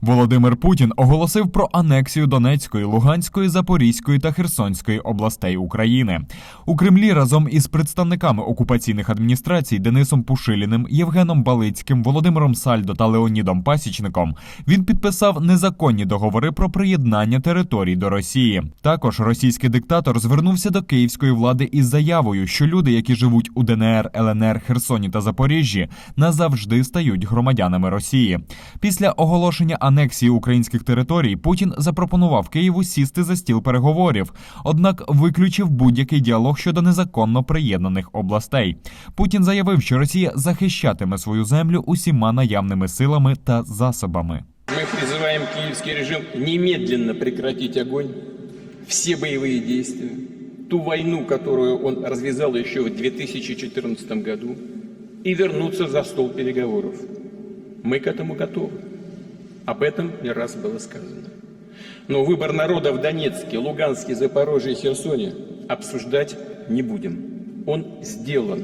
Володимир Путін оголосив про анексію Донецької, Луганської, Запорізької та Херсонської областей України. У Кремлі разом із представниками окупаційних адміністрацій Денисом Пушиліним, Євгеном Балицьким, Володимиром Сальдо та Леонідом Пасічником він підписав незаконні договори про приєднання територій до Росії. Також російський диктатор звернувся до київської влади із заявою, що люди, які живуть у ДНР, ЛНР, Херсоні та Запоріжжі, назавжди стають громадянами Росії. Після оголошення анексії українських територій Путін запропонував Києву сісти за стіл переговорів, однак виключив будь-який діалог щодо незаконно приєднаних областей. Путін заявив, що Росія захищатиме свою землю усіма наявними силами та засобами. Мы призываем киевский режим немедленно прекратить огонь, все боевые действия, ту войну, которую он развязал еще в 2014 году, и вернуться за стол переговоров. Мы к этому готовы. Об этом не раз было сказано. Но выбор народа в Донецке, Луганске, Запорожье и Херсоне обсуждать не будем. Он сделан.